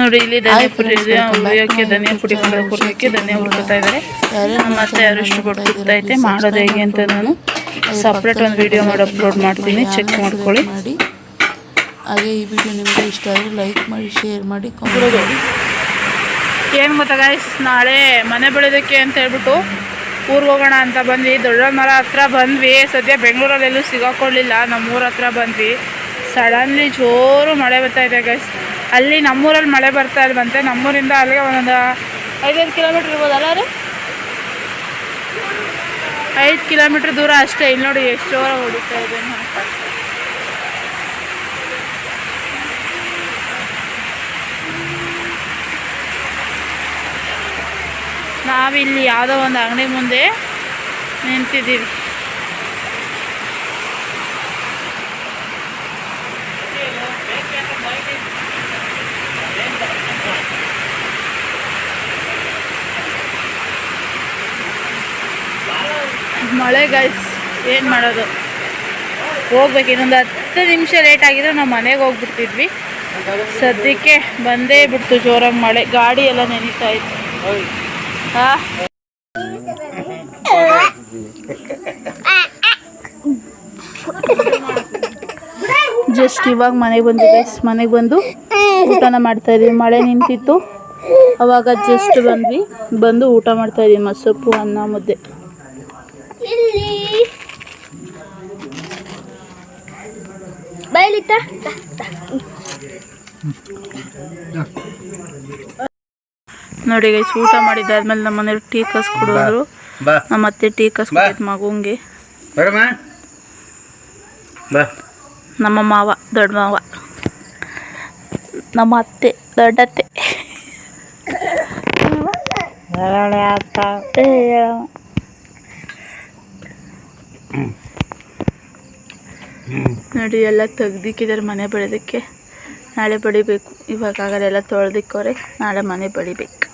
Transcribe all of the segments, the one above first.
ನೋಡಿ ಇಲ್ಲಿ ಧನಿಯಾ ಪುಡಿ ಇದೆ. ಉರಿಯೋಕ್ಕೆ ಧನಿಯಾ ಪುಡಿ ಹುರಿಯೋಕ್ಕೆ ಧನಿಯಾ ಹುಡ್ಕೊತಾ ಇದ್ದಾರೆ. ಮತ್ತೆ ಅರಿಷ್ಟು ಕೊಡ್ತಾ ಐತೆ ಮಾಡೋದು ಹೇಗೆ ಅಂತ ನಾನು ಸಪ್ರೇಟ್ ಒಂದು ವಿಡಿಯೋ ಮಾಡಿ ಅಪ್ಲೋಡ್ ಮಾಡ್ತೀನಿ. ಚೆಕ್ ಮಾಡ್ಕೊಳ್ಳಿ. ಮಾಡಿ ಹಾಗೆ ಈ ವಿಡಿಯೋ ನಿಮಗೆ ಇಷ್ಟ ಆದರೆ ಲೈಕ್ ಮಾಡಿ ಶೇರ್ ಮಾಡಿ ಕಾಮೆಂಟ್ ಮಾಡಿ. ಏನು ಗೊತ್ತಾ ಗಾಯ್ಸ್ ನಾಳೆ ಮನೆ ಬೆಳೆಯೋದಕ್ಕೆ ಅಂತ ಹೇಳ್ಬಿಟ್ಟು ಊರಿಗೆ ಹೋಗೋಣ ಅಂತ ಬಂದ್ವಿ. ದೊಡ್ಡ ಮರ ಹತ್ರ ಬಂದ್ವಿ. ಸದ್ಯ ಬೆಂಗಳೂರಲ್ಲೆಲ್ಲೂ ಸಿಗಾಕೊಳ್ಳಿಲ್ಲ. ನಮ್ಮೂರ ಹತ್ರ ಬಂದ್ವಿ. ಸಡನ್ಲಿ ಜೋರು ಮಳೆ ಬರ್ತಾ ಇದೆ ಗೈಸ್ ಅಲ್ಲಿ ನಮ್ಮೂರಲ್ಲಿ ಮಳೆ ಬರ್ತಾ ಇದೆ ಇಲ್ವಂತೆ, ನಮ್ಮೂರಿಂದ ಅಲ್ಲಿಗೆ ಒಂದೊಂದು ಐದೈದು ಕಿಲೋಮೀಟ್ರ್ ಇರ್ಬೋದಲ್ಲ ರೀ ಐದು ಕಿಲೋಮೀಟ್ರ್ ದೂರ ಅಷ್ಟೇ, ಇಲ್ಲಿ ನೋಡಿ ಎಷ್ಟು ಹೊಡಿತಾ ಇದೆ ನಾವಿಲ್ಲಿ ಯಾವುದೋ ಒಂದು ಅಂಗಡಿ ಮುಂದೆ ನಿಂತಿದ್ದೀವಿ. ಮಳೆ ಗೈಸ್ ಏನು ಮಾಡೋದು? ಹೋಗ್ಬೇಕು, ಇನ್ನೊಂದು ಹತ್ತು ನಿಮಿಷ ಲೇಟ್ ಆಗಿದ್ರೆ ನಾವು ಮನೆಗೆ ಹೋಗ್ಬಿಡ್ತಿದ್ವಿ. ಸದ್ಯಕ್ಕೆ ಬಂದೇ ಬಿಡ್ತು ಜೋರಾಗಿ ಮಳೆ, ಗಾಡಿ ಎಲ್ಲ ನೆನೀತಾ ಇತ್ತು. ಜಸ್ಟ್ ಇವಾಗ ಮನೆಗೆ ಗೈಸ್ ಮನೆಗೆ ಬಂದು ಊಟನ ಮಾಡ್ತಾ ಇದ್ವಿ ಮಳೆ ನಿಂತಿತ್ತು, ಅವಾಗ ಜಸ್ಟ್ ಬಂದ್ವಿ, ಬಂದು ಊಟ ಮಾಡ್ತಾ ಇದ್ವಿ ಮಸೊಪ್ಪು ಅನ್ನ, ಮುದ್ದೆ. ಬಯಲಿತ್ತ? ನೋಡಿ ಗೈಸ್ ಊಟ ಮಾಡಿದ್ದಾದ್ಮೇಲೆ ನಮ್ಮ ಮನೇಲಿ ಟೀ ಕಸ್ ಕೊಡೋದ್ರು ಬಾ ನಮ್ಮ ಅತ್ತೆ ಟೀ ಕಸ್ ಕೊಟ್ಟಿದ್ದು ಮಗುಂಗೆ. ನಮ್ಮ ಮಾವ ದೊಡ್ಡ ಮಾವ. ನಮ್ಮ ಅತ್ತೆ ದೊಡ್ಡತ್ತೆ ಅತ್ತೆ. ಹೇಳಮ್ಮ. ನೋಡಿ ಎಲ್ಲ ತೆಗ್ದಿಕ್ಕಿದ್ದಾರೆ ಮನೆ ಬೆಳೆದಕ್ಕೆ ನಾಳೆ ಬಡಿಬೇಕು. ಇವಾಗ ಆಗಲ್ಲ ಎಲ್ಲ ತೊಳೆದಿಕ್ಕವ್ರೆ ನಾಳೆ ಮನೆ ಬಡಿಬೇಕು.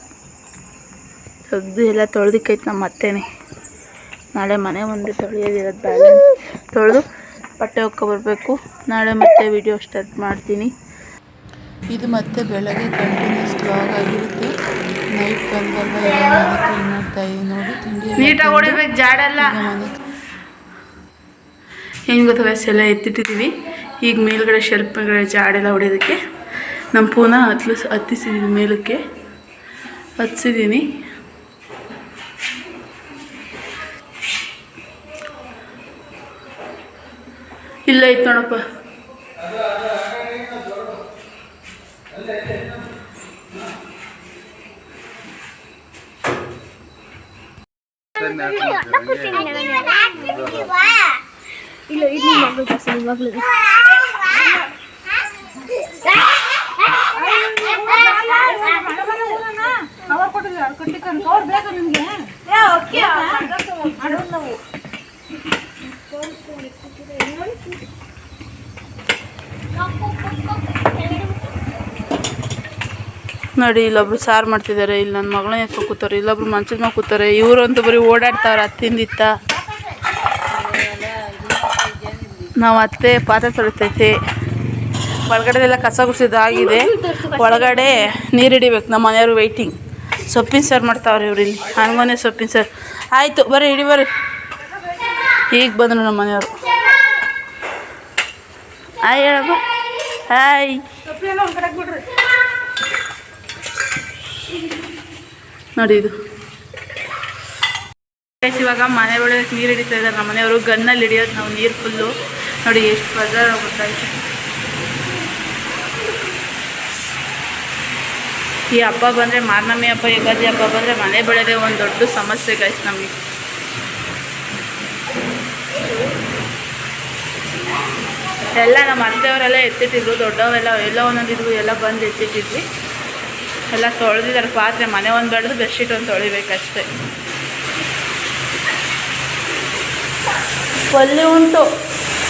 ತೆಗ್ದು ಎಲ್ಲ ತೊಳೆದಿಕ್ಕೈತೆ ನಮ್ಮ ಅತ್ತೇನೆ. ನಾಳೆ ಮನೆ ಮುಂದೆ ತೊಳೆಯೋದಿರೋದು ಬ್ಯಾಲೆನ್ಸ್ ತೊಳೆದು ಬಟ್ಟೆ ಬರಬೇಕು ನಾಳೆ ಮತ್ತೆ ವಿಡಿಯೋ ಸ್ಟಾರ್ಟ್ ಮಾಡ್ತೀನಿ. ಇದು ಮತ್ತೆ ಬೆಳಗ್ಗೆ ಕಂಟಿನ್ಯೂಸ್ ಲಾಗ್ ಆಗಿರುತ್ತೆ. ನೈಟ್ ಮಾಡ್ತಾ ಇದ್ದೀನಿ ನೋಡಿ. ತಿಂಡಿ ನೀಟಾಗಿ ಹೊಡಿಬೇಕು ಜಾಡೆಲ್ಲ. ಮನೆ ಏನು ಗೊತ್ತಾಗ ಎಲ್ಲ ಎತ್ತಿಟ್ಟಿದ್ದೀವಿ. ಈಗ ಮೇಲ್ಗಡೆ ಶೆಲ್ಫ್ ಮೇಲ್ಗಡೆ ಜಾಡೆಲ್ಲ ಹೊಡೆಯೋದಕ್ಕೆ ನಮ್ಮ ಪೂನ ಹತ್ಲು ಹತ್ತಿಸಿದ್ದೀನಿ ಮೇಲಕ್ಕೆ. ಹತ್ತಿಸಿದ್ದೀನಿ ಇಲ್ಲ ಇತ್ತು ನೋಡಪ್ಪ. ಇಲ್ಲ ಜಾಸ್ತಿ ನೋಡಿ, ಇಲ್ಲೊಬ್ರು ಸಾರು ಮಾಡ್ತಿದ್ದಾರೆ ಇಲ್ಲಿ ನನ್ನ ಮಗಳ ಎತ್ಕೊ ಕೂತಾರೆ ಇಲ್ಲೊಬ್ರು ಮಂಚದ ಮೇಲೆ ಕೂತಾರೆ ಇವ್ರಂತೂ ಬರೀ ಓಡಾಡ್ತಾವ್ರೆ ಹತ್ತಿಂದಿತ್ತ ನಾವು ಅತ್ತೆ, ಪಾತ್ರೆ ತೊಳಿತೈತೆ. ಒಳಗಡೆದೆಲ್ಲ ಕಸ ಗುಡಿಸಿದಾಗಿದೆ ಒಳಗಡೆ ನೀರು ಹಿಡಿಬೇಕು, ನಮ್ಮ ಮನೆಯವರು ವೆಯ್ಟಿಂಗ್ ಸೊಪ್ಪಿನ ಸಾರು ಮಾಡ್ತಾವ್ರಿ ಇವ್ರು ಇಲ್ಲಿ. ಹನುಮನೆ ಸೊಪ್ಪಿನ ಸಾರು. ಆಯಿತು, ಬರ್ರಿ ಹಿಡಿ ಬರ್ರಿ. ಈಗ ಬಂದರು ನಮ್ಮ ಮನೆಯವರು. ಹಾಯ್, ಹೇಳಪ್ಪ. ಹಾಯ್. ನೋಡಿ ಇದು. ಇವಾಗ ಮನೆ ಒಳಗೆ ನೀರು ಹಿಡಿತಾ ಇದ್ದಾರೆ ನಮ್ಮ ಮನೆಯವರು ಗನ್ನಲ್ಲಿ ಹಿಡಿಯೋದು ನಾವು ನೀರು ಫುಲ್ಲು ನೋಡಿ, ಎಷ್ಟು ಬಜಾರ್ ಗೊತ್ತಾಯ್ತು ಈ ಹಬ್ಬ ಬಂದರೆ, ಮಾರ್ನಮಿ ಹಬ್ಬ, ಯುಗಾದಿ ಹಬ್ಬ ಬಂದರೆ ಮನೆ ಬೆಳೆದೇ ಒಂದು ದೊಡ್ಡ ಸಮಸ್ಯೆ ಗೈಸ್ ನಮಗೆ. ಎಲ್ಲ ನಮ್ಮ ಅತ್ತೆಯವರೆಲ್ಲ ಎತ್ತಿಟ್ಟಿದ್ರು, ದೊಡ್ಡವರೆಲ್ಲ ಎಲ್ಲ ಒಂದೊಂದಿದ್ವು ಎಲ್ಲ ಬಂದು ಎತ್ತಿಟ್ಟಿದ್ವಿ. ಎಲ್ಲ ತೊಳೆದಿದ್ದಾರೆ, ಪಾತ್ರೆ, ಮನೆ ಒಂದು ಬೆಳೆದು ಬೆಡ್ಶೀಟ್ ಒಂದು ತೊಳಿಬೇಕಷ್ಟೆ. ಒಳ್ಳೆ ಉಂಟು.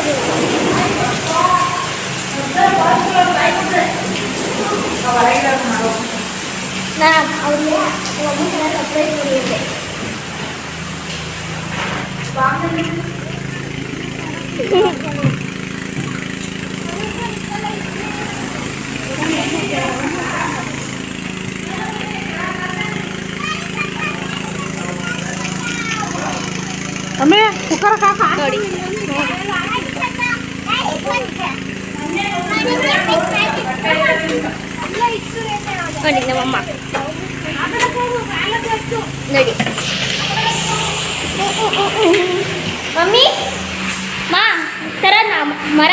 ನೋಡಿ ಎಷ್ಟು ಅದು. ನಾನು ಅವ್ರಿಗೆ ಅಮ್ಮನ ಚಾನಲ್ ಸಬ್ಸ್ಕ್ರೈಬ್ ಮಾಡಿದ್ದೆ ಅಮ್ಮೆ ಕುಕ್ಕರ್ ಕಾಕ ನೋಡಿ ನೋಡಿ ನಮ್ಮಮ್ಮ ನೋಡಿ ಮಮ್ಮಿ ಮಾ ತರ ಮರ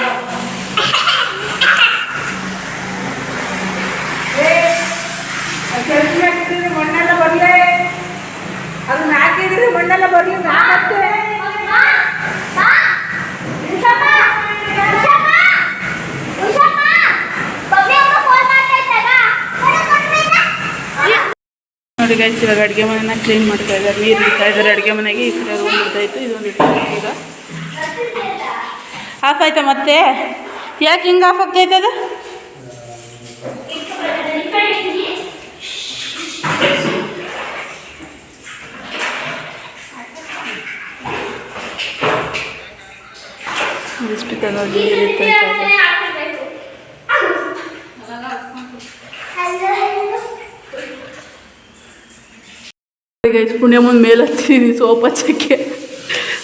ಮಣ್ಣೆಲ್ಲ ಬರ್ಲೇ. ಅದು ನಾಕಿದ್ರೆ ಮಣ್ಣೆಲ್ಲ ಬರ್ಲಿ. ಮತ್ತೆ. ನೋಡಿ ಗೈಸ್ ಇವಾಗ ಅಡುಗೆ ಮನೆನ ಕ್ಲೀನ್ ಮಾಡ್ತಾ ಇದ್ದಾರೆ. ನೀರು ಇಡ್ತಾ ಇದ್ದಾರೆ ಅಡುಗೆ ಮನೆಗೆ. ಈ ಕಡೆ ರೂಮ್ ಇರ್ತಾಯಿತ್ತು ಇದೊಂದು ಈಗ. ಆಫ್ ಆಯ್ತಾ ಮತ್ತೆ? ಯಾಕೆ ಹಿಂಗೆ ಆಫ್ ಆಗ್ತೈತೆ ಅದು ಗೈಸ್ ಪುಣ್ಯ ಮುಂದೆ ಮೇಲೆ ಹತ್ತೀನಿ ಸೋಪ್ ಹಚ್ಚಕ್ಕೆ.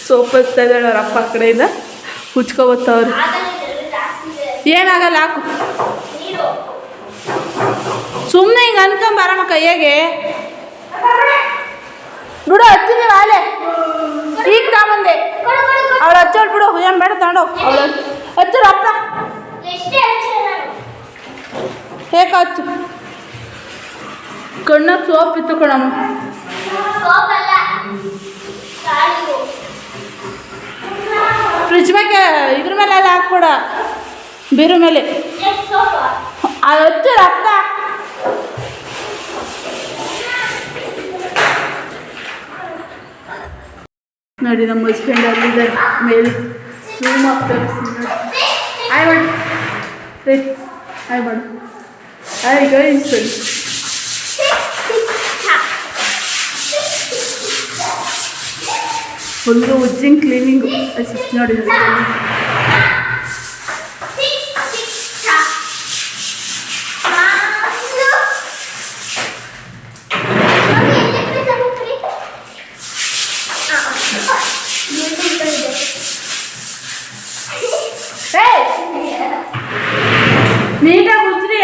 ಸೋಪ್ ಹಚ್ತಾ ಇದ್ದಾಳೆ ಅವ್ರ ಅಪ್ಪ ಆ ಕಡೆಯಿಂದ ಹುಚ್ಕೊಬತ್ತವ್ರು. ಏನಾಗಲ್ಲ ಹಾಕು. ಸುಮ್ಮನೆ ಹಿಂಗೆ ಅನ್ಕೊಂಬಾರಮ್ಮ ಕೈಯಾಗೆ ಬಿಡು ಹಚ್ಚಿದೀವಿ ಆಲೆ ಈಗ ತಗೊಂಡೆ ಅವಳು ಹಚ್ಚೋಳು ಬಿಡು ಏನು ಬೇಡ ತಗೊಂಡು ಅವಳು ಹಚ್ಚೋಳು ಅಪ್ಪ ಹೇಗೆ ಹಚ್ಚು ಕಣ್ಣ ಸೋಪ್ ಇತ್ತು ಕಣಮ್ಮ. ಫ್ರಿಜ್ ಮೇಲೆ ಇದ್ರ ಮೇಲೆ ಎಲ್ಲ ಹಾಕ್ಬೇಡ. ಬೀರು ಮೇಲೆ ಅದು ಹಚ್ಚು ಅಕ್ಕ ನೋಡಿ, ನಮ್ಮ ಹಸ್ಬೆಂಡ್ ಅಲ್ಲಿದ್ದಾರೆ ಮೇಲೆ ರೂಮ್ ಆಗ್ತಾರೆ. ಆಯ್ ಮಾಡಿ ರೇ ಆಯ್ ಮಾಡು ಆಯ್ ಗೈಸ್ ಫುಲ್ಲು ಉಜ್ಜಿಂಗ್ ಕ್ಲೀನಿಂಗು ನೋಡಿ. ನೀಟಾಗಿ ಉಜ್ರಿ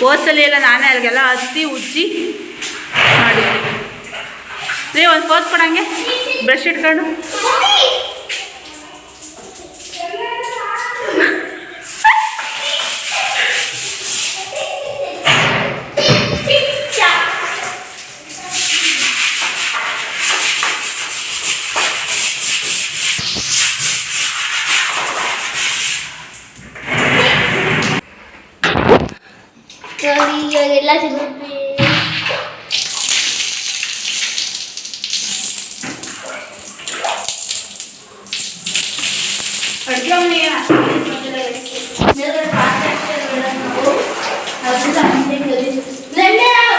ಹೋದ್ಸಲಿ ಎಲ್ಲ ನಾನೇ ಅಲ್ಲಿಗೆಲ್ಲ ಹತ್ತಿ ಉಜ್ಜಿ ಮಾಡಿ ರೀ ಒಂದು ಪೋಸ್ ಕೊಡಂಗೆ. ಬ್ರಷ್ ಇಟ್ಕೊಂಡು ಇವಾಗ ಎಲ್ಲ ಸಿಗುತ್ತೆ ಅಡುಗೆ ಮನೆಗೆ ಮೇಲ್ಗಡೆ ಪಾತ್ರೆ ಇಟ್ಟಿರೋದನ್ನ ನಾವು ಅದನ್ನ ಹಂಗೆ ಕಲಿಸಿ. ನೆನ್ನೆ ನಾವು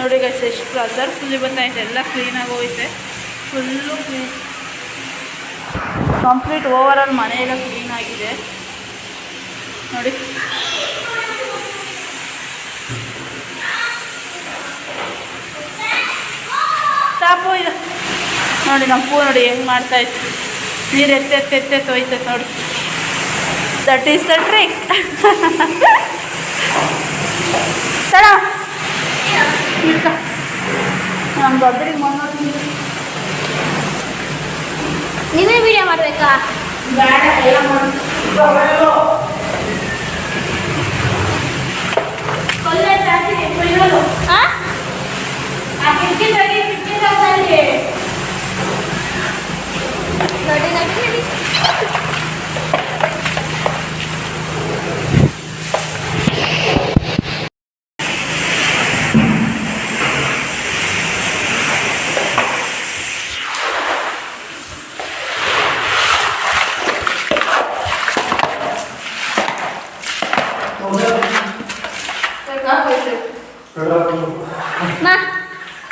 ನೋಡಿ ಗೈಸ್ ಎಷ್ಟು ಅದರ್ ಫುಲ್ಲಿ ಬಂದೈತೆ ಎಲ್ಲ ಕ್ಲೀನಾಗಿ ಹೋಯ್ತೆ. Full clean complete over all ಮನೆ ಕ್ಲೀನ್ ಆಗಿದೆ. ನೋಡಿ. ಸಾಪು ಇದು. ನೋಡಿ, ನಮ್ಮ ಪೂ ನೋಡಿ ಹೆಂಗೆ ಮಾಡ್ತಾ ಇತ್ತು. ನೀರು ಎತ್ತೆ ಹೋಯ್ತೈತೆ ನೋಡಿ. ದಟ್ ಈಸ್ ದ ಟ್ರಿಕ್ ತಡ. ನಮ್ಮ ದೊಡ್ಡರಿಗೆ ಮಣ್ಣು ನೀವೇ ವಿಡಿಯೋ ಮಾಡ್ಬೇಕಾ ಬೇಡ ಎಲ್ಲ ಮಾಡಿ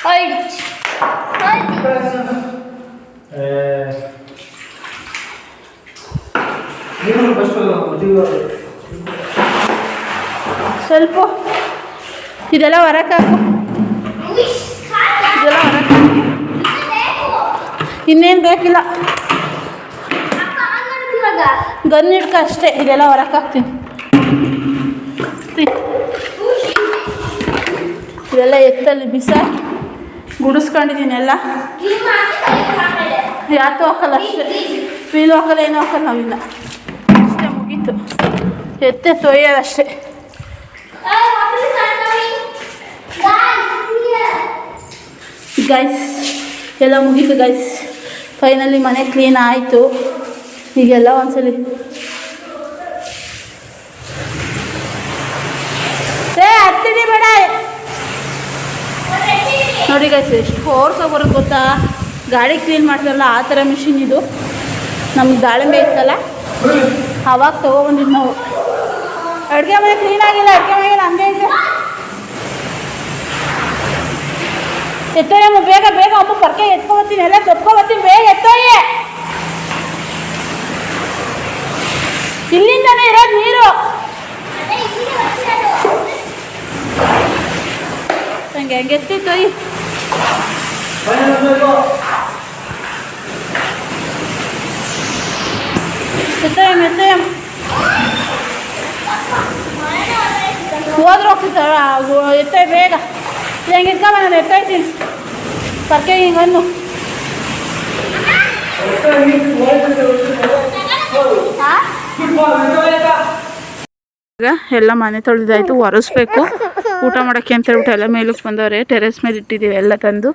ಹೊಯ್ಟ್ ಹೊಯ್ಟ್ ಸ್ವಲ್ಪ ಇದೆಲ್ಲ ಹೊರಕ್ಕೆ ಇದೆಲ್ಲ ಹೊರಕ್ಕೆ ಇನ್ನೇನು ಬೇಕಿಲ್ಲ. ಗನ್ ಹಿಡ್ಕ ಅಷ್ಟೇ ಇದೆಲ್ಲ ಹೊರಕ್ಕೆ ಇದೆಲ್ಲ ಎತ್ತಲ್ಲಿ ಬಿಸಾಕಿ ಗುಡಿಸ್ಕೊಂಡಿದ್ದೀನಿ ಎಲ್ಲ. ಯಾತೂ ಹಾಕಲ್ಲ ಅಷ್ಟೇ. ಫೀಲ್ ಹಾಕಲ್ಲ, ಏನೂ ಹಾಕಲ್ಲ ನಾವಿಲ್ಲ ಅಷ್ಟೇ ಮುಗೀತು. ಎತ್ತೆ ತೊಯ್ಯೋದಷ್ಟೇ. ಗೈಸ್ ಎಲ್ಲ ಮುಗೀತು ಗೈಸ್ ಫೈನಲಿ ಮನೆ ಕ್ಲೀನ್ ಆಯಿತು. ಈಗೆಲ್ಲ ಒಂದ್ಸಲಿ. ಏ ಹತ್ತಿಡಿ ಬೇಡ. ನೋಡಿ ಗೈಸ್ ಎಷ್ಟು ಫೋರ್ಸ್ ಬರುತ್ತೆ ಗೊತ್ತಾ? ಗಾಡಿ ಕ್ಲೀನ್ ಮಾಡ್ತಾರಲ್ಲ, ಆ ಥರ ಮಿಷಿನ್ ಇದು. ನಮ್ಗೆ ದಾಳಿಂಬೆ ಇತ್ತಲ್ಲ? ಅವಾಗ ತೊಗೊಬಂದಿದ್ದು ನಾವು. ಅಡುಗೆ ಮನೆ ಕ್ಲೀನ್ ಆಗಿಲ್ಲ, ಅಡುಗೆ ಮನೆಗೆ ಹಂಗೆ ಇದೆ ಎತ್ತೋಯಮ್ಮ ಬೇಗ ಬೇಗ ಅಮ್ಮ, ಪರ್ಕೆ ಎತ್ಕೊಬತ್ತೀನಿ, ಎಲ್ಲ ತಪ್ಕೊಬತ್ತೀನಿ, ಬೇಗ ಎತ್ತೋಯೆ ಇಲ್ಲಿಂದನೇ ಇರೋದು ನೀರು. ಹಂಗೆ ಹಂಗೆ ಎತ್ತಿ ತೊಯ್ ಎತ್ತೋಯಮ್ಮ ಎತ್ತೋಯಮ್ಮ ಹೋದ್ರೆ ಹೋಗ್ತಿದ್ದಾರ ಎತ್ತೋಯ್ ಬೇಗ ಹೆಂಗೆ ಇಟ್ಕೊಂಬ ನಾನು ಎತ್ತೋಯ್ತೀನಿ ಪರ್ಕೆ ಹಿಂಗೆ ಅನ್ನು ಈಗ ಎಲ್ಲ ಮನೆ ತೊಳೆದಾಯ್ತು ಒರೆಸ್ಬೇಕು ಊಟ ಮಾಡೋಕ್ಕೆ ಅಂತ ಹೇಳ್ಬಿಟ್ಟು ಎಲ್ಲ ಮೇಲಕ್ಕೆ ಬಂದವ್ರೆ ಟೆರೆಸ್ ಮೇಲೆ ಇಟ್ಟಿದ್ದೀವಿ ಎಲ್ಲ ತಂದು.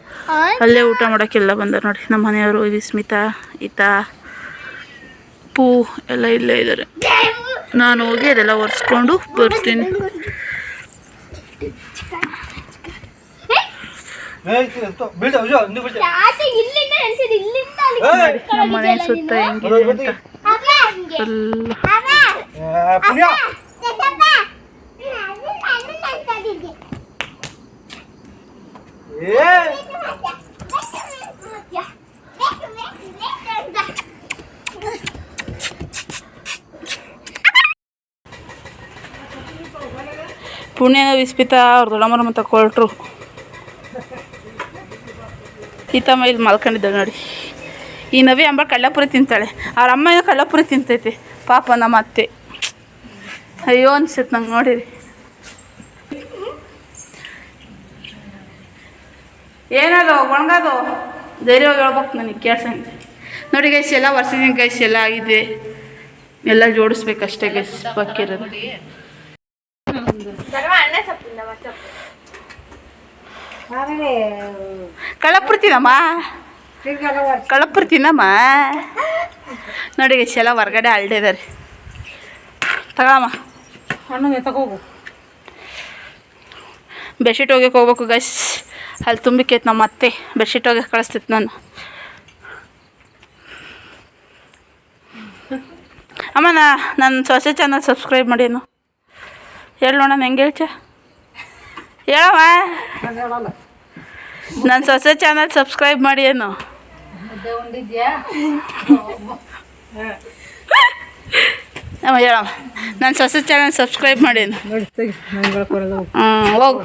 ಅಲ್ಲೇ ಊಟ ಮಾಡೋಕ್ಕೆಲ್ಲ ಬಂದವ್ರು ನೋಡಿ ನಮ್ಮ ಮನೆಯವರು ವಿಸ್ಮಿತಾ ಈತ ಪೂ ಎಲ್ಲ ಇಲ್ಲೇ ಇದ್ದಾರೆ. ನಾನು ಹೋಗಿ ಅದೆಲ್ಲ ಒರೆಸ್ಕೊಂಡು ಬರ್ತೀನಿ! ನಮ್ಮ ಮನೆ ಸುತ್ತ ಹೆಂಗಿದೆ ಅಂತ. ಅಂತ ಬರ್ತೀವಿ. ಅಪ್ಪ, ಹಂಗೆ. ಫುಲ್ ಅಪ್ಪ, ಆ, ಪುಣ್ಯ ದೊಡ್ಡಪ್ಪ. ನಾನು ಸಣ್ಣ ಅನ್ಕೊಂಡಿದ್ದೆ. ಪುಣ್ಯನ ವಿಸ್ಮಿತ ಅವ್ರ ದೊಡ್ಡಮ್ಮರ ಮತ್ತೆ ಕೊಟ್ರು ಈತಮ್ಮ ಇಲ್ಲಿ ಮಲ್ಕೊಂಡಿದ್ದಾಳೆ ನೋಡಿ. ಈ ನವಿ ಅಂಬ ಕಳ್ಳಪುರಿ ತಿಂತಾಳೆ. ಅವ್ರ ಅಮ್ಮ ಏನೋ ಕಳ್ಳಪುರಿ ತಿಂತೈತೆ. ಪಾಪ ನಮ್ಮ ಅತ್ತೆ. ಅಯ್ಯೋ ಅನ್ಸುತ್ತೆ ನಂಗೆ ನೋಡಿರಿ. ಏನದು ಒಣಗದು. ಧೈರ್ಯವಾಗಿ ಹೇಳ್ಬೇಕು ನನಗೆ ಕೇಳ್ಸಂತೆ ನೋಡಿ ಗೈಸ್ ಎಲ್ಲ ವರ್ಷದಿಂದ ಗೈಸ್ ಎಲ್ಲ ಆಗಿದೆ. ಎಲ್ಲ ಜೋಡಿಸ್ಬೇಕಷ್ಟೇ ಗೈಸ್ ಬಾಕಿರೋದು. ಕಳಪ್ಬಿಡ್ತೀನಮ್ಮ ಕಳಪ್ಬಿಡ್ತೀನಮ್ಮ ನೋಡಿ ಗೈಸ್ ಎಲ್ಲ ಹೊರ್ಗಡೆ ಅಲ್ಡಿದಾರೆ ತಗೊಳಮ್ಮ ಹಣ್ಣು ತಗೋಗು ಬೆಡ್ಶೀಟ್ ಹೋಗ್ಯಕ್ಕೆ ಹೋಗ್ಬೇಕು ಗೈಸ್ ಅಲ್ಲಿ ತುಂಬಿಕೈತೆ ನಮ್ಮ ಅತ್ತೆ. ಬೆಡ್ಶೀಟ್ ಹೋಗ್ಯಕ್ಕೆ ಕಳಿಸ್ತಿತ್ತು ನಾನು. ಅಮ್ಮ ನಾ ನನ್ನ ಸೊಸೆ ಚಾನಲ್ ಸಬ್ಸ್ಕ್ರೈಬ್ ಮಾಡೇನು ಹೇಳಿ ನೋಡೋಣ ಹೆಂಗೆ ಹೇಳ್ಚ ಹೇಳವ ನನ್ನ ಸೊಸೆ ಚಾನಲ್ ಸಬ್ಸ್ಕ್ರೈಬ್ ಮಾಡಿ ಏನು ಅಮ್ಮ ಹೇಳಮ್ಮ ನನ್ನ ಸೊಸೆ ಚಾನಲ್ ಸಬ್ಸ್ಕ್ರೈಬ್ ಮಾಡಿ ಹ್ಞೂ ಹೋಗು.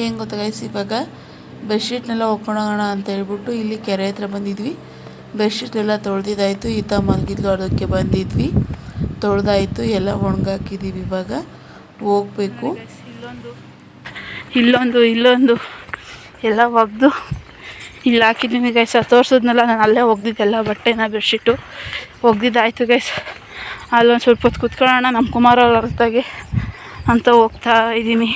ಏನು ಗೊತ್ತಾ ಗೈಸ್ ಇವಾಗ ಬೆಡ್ಶೀಟ್ನೆಲ್ಲ ಒಪ್ಕೊಂಡೋಗೋಣ ಅಂತ ಹೇಳ್ಬಿಟ್ಟು ಇಲ್ಲಿ ಕೆರೆ ಹತ್ರ ಬಂದಿದ್ವಿ. ಬೆಡ್ಶೀಟ್ನೆಲ್ಲ ತೊಳೆದಿದ್ದಾಯಿತು. ಈತ ಮಲಗಿದ್ಲು ಅದಕ್ಕೆ ಬಂದಿದ್ವಿ. ತೊಳೆದಾಯಿತು ಎಲ್ಲ ಒಣಗಾಕಿದ್ದೀವಿ ಇವಾಗ. ಹೋಗ್ಬೇಕು. ಇಲ್ಲೊಂದು ಇಲ್ಲೊಂದು ಇಲ್ಲೊಂದು. ಎಲ್ಲ ಒಗೆದು. ಇಲ್ಲಿ ಹಾಕಿದ್ದೀನಿ ಗೈಸ್ ತೋರಿಸಿದ್ನಲ್ಲ ನಾನು ಅಲ್ಲೇ ಒಗ್ದಿದ್ದೆಲ್ಲ ಬಟ್ಟೆನ ಬೆಡ್ಶೀಟು ಒಗ್ದಿದ್ದಾಯ್ತು ಗೈಸ್ ಅಲ್ಲೊಂದು ಸ್ವಲ್ಪ ಹೊತ್ತು ಕುತ್ಕೊಳ್ಳೋಣ ನಮ್ಮ ಕುಮಾರ ಅವ್ರ ಹೊರತಾಗೆ ಅಂತ ಹೋಗ್ತಾ ಇದ್ದೀನಿ.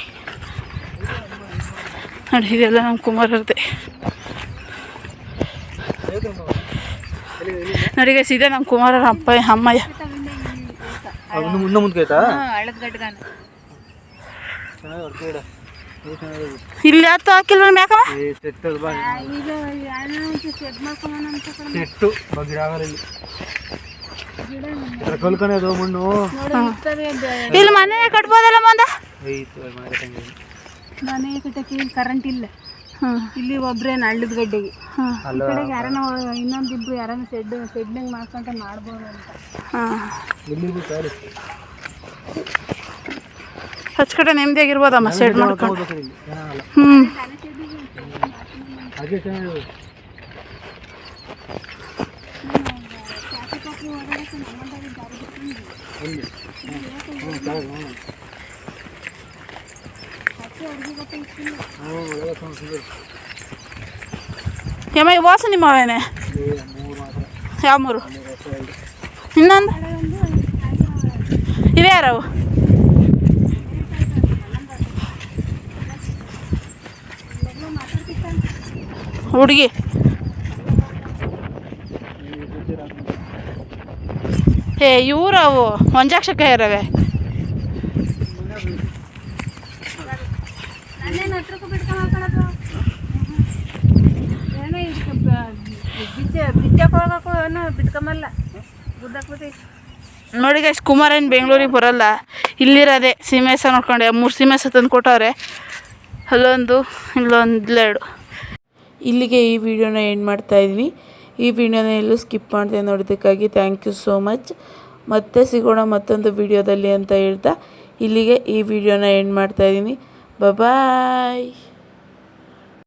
ನೋಡಿ ಇದೆಲ್ಲ ನಮ್ಮ ಕುಮಾರರದೇ ನೋಡಿ ಗೈಸ್ ಇದೆ ನಮ್ಮ ಕುಮಾರರ ಅಪ್ಪ ಅಮ್ಮಯ್ಯ. ಮುಂದೆ ಮುಂದೆ ಆಯ್ತಾ ಇಲ್ಲಿ ಹತ್ತು ಹಾಕಿಲ್ವ ಗಿಡ ಆಗಲ್ಲ ಇಲ್ಲಿ. ಕಲ್ಕನೆ ಅದು ಮಣ್ಣು. ಇಲ್ಲಿ ಮನೆ ಕಟ್ಬೋದಲ್ಲ ಮಂದ? ಮನೆ ಕಟ್ಟಕ್ಕೆ ಇಲ್ಲಿ ಕರೆಂಟ್ ಇಲ್ಲ. ಹಾಂ. ಇಲ್ಲಿ ಒಬ್ರೇ ನಳ್ಳದ ಗಡ್ಡೆಗೆ. ಯಾರನ್ನ ಇನ್ನೊಂದಿಬ್ರು ಯಾರನ್ನ ಸೆಡ್ ಸೆಡ್ನಂಗೆ ಮಾಡ್ಕೊಂತ ಮಾಡ್ಬೋದು ಅಂತ. ಹಚ್ಚ ಕಡೆ ನೆಮ್ಮದಿಯಾಗಿರ್ಬೋದಮ್ಮ ಸೈಡ್ ಮಾಡ್ಕೊಂಡು. ಹ್ಞೂ ಯಮ್ಮ ವಾಸ ಮೂರು ಮಾತ್ರ. ಯಾವ ಮೂರು? ಇನ್ನೊಂದು? ಇವೆ ಹುಡುಗಿ. ಏ ಇವ್ರವು ಒಂಜಾಕ್ಷಕ ಇರವೆ ನೋಡಿ ಗೈಸ್ ಕುಮಾರ್ ಏನು ಬೆಂಗಳೂರಿಗೆ ಬರಲ್ಲ. ಇಲ್ಲಿರೋದೆ ಸೀಮೆಸ ನೋಡ್ಕೊಂಡೆ. ಮೂರು ಸೀಮೆಸ ತಂದು ಕೊಟ್ಟವ್ರೆ ಅಲ್ಲೊಂದು ಇಲ್ಲೊಂದು ಎರಡು ಇಲ್ಲಿಗೆ ಈ ವಿಡಿಯೋನ ಎಂಡ್ ಮಾಡ್ತಾ ಇದ್ದೀನಿ. ಈ ವಿಡಿಯೋನ ಎಲ್ಲೂ ಸ್ಕಿಪ್ ಮಾಡಿದೆ ನೋಡೋದಕ್ಕಾಗಿ ಥ್ಯಾಂಕ್ ಯು ಸೋ ಮಚ್ ಮತ್ತೆ ಸಿಗೋಣ ಮತ್ತೊಂದು ವಿಡಿಯೋದಲ್ಲಿ ಅಂತ ಹೇಳ್ತಾ ಇಲ್ಲಿಗೆ ಈ ವಿಡಿಯೋನ ಎಂಡ್ ಮಾಡ್ತಾ ಇದ್ದೀನಿ. ಬಾಯ್